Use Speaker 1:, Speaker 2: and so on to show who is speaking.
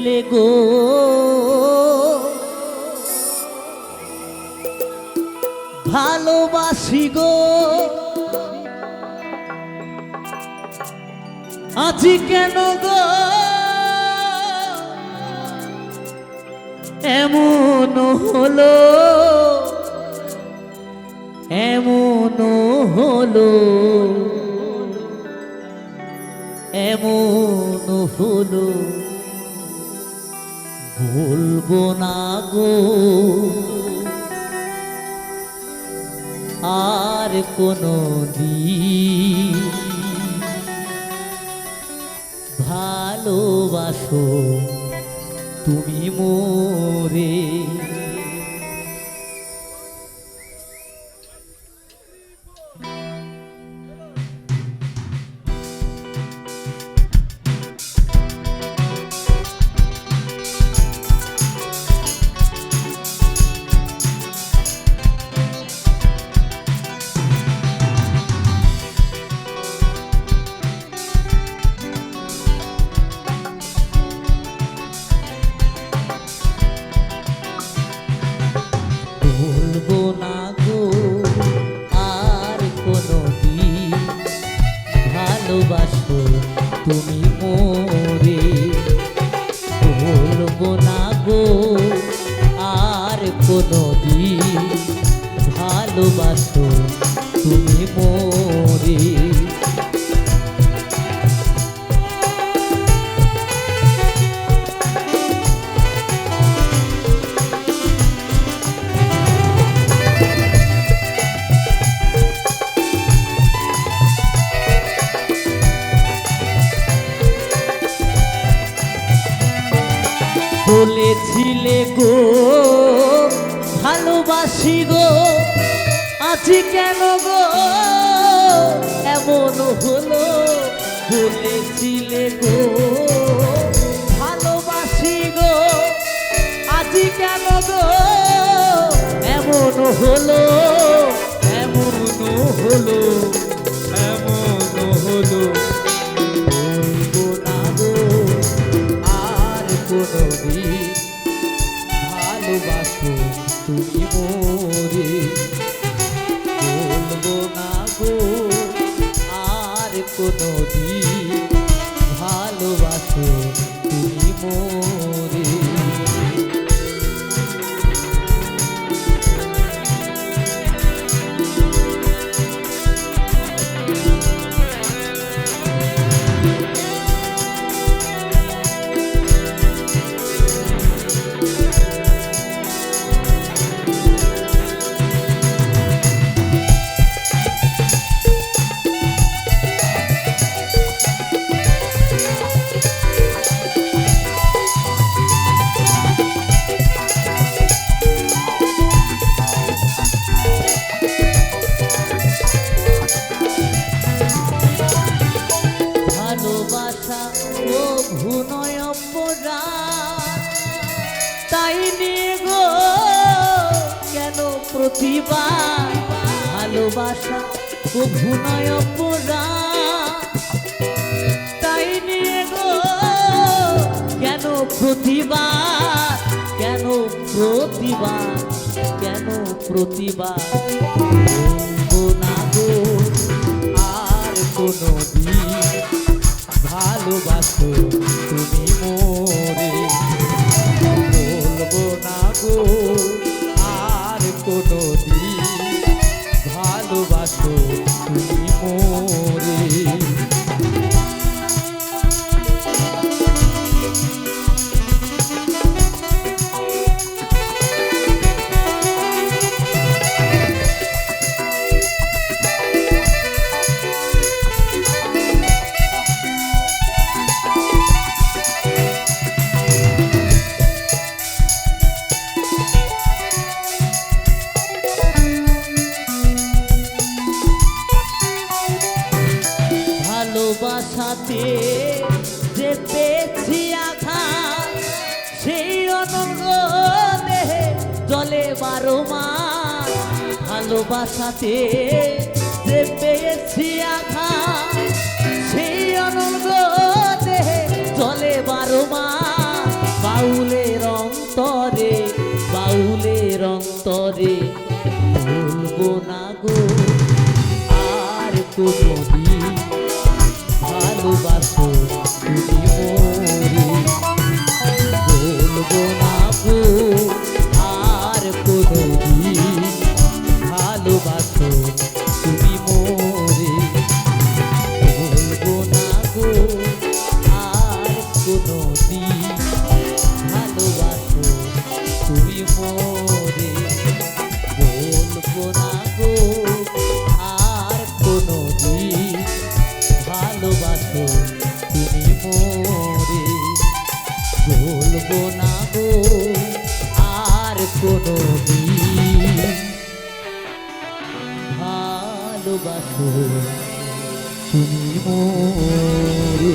Speaker 1: বলেছিলে গো। ভালোবাসি গো। আজি কেন গো? এমন হলো এমন হলো এমন হলো। বলব না গো। আর কোনো দি ভালোবাসো তুমি মোরে। তুমি মোরে। বলব না গো আর কোনো দিন ভালোবাসো তুমি মোরে। ভালোবাসি গো। আছি কেন গো? এমন হলো, বলেছিলে গো। ভালোবাসি গো, আছি কেন গো? এমন হলো এমন হলো এমন হলো। প্রতিবার ভালোবাসা ও ভুনয় অপরাধ তাই নিয়ে গো, কেন প্রতিবার কেন প্রতিবার কেন বলব না আর কোনো দিন ভালোবাসো তুমি। ভালোবাসাতে যে পেয়েছি আঘাত, সেই অনঙ্গ দেহে জলে বারো মাস ভালোবাসাতে যে পেয়েছি আঘাত, সেই অনঙ্গ দেহে জলে বারো মাস বাউলের অন্তরে বাউলের অন্তরে বলব না গো। আর কোনো ভালোবাসো তুমি মোরে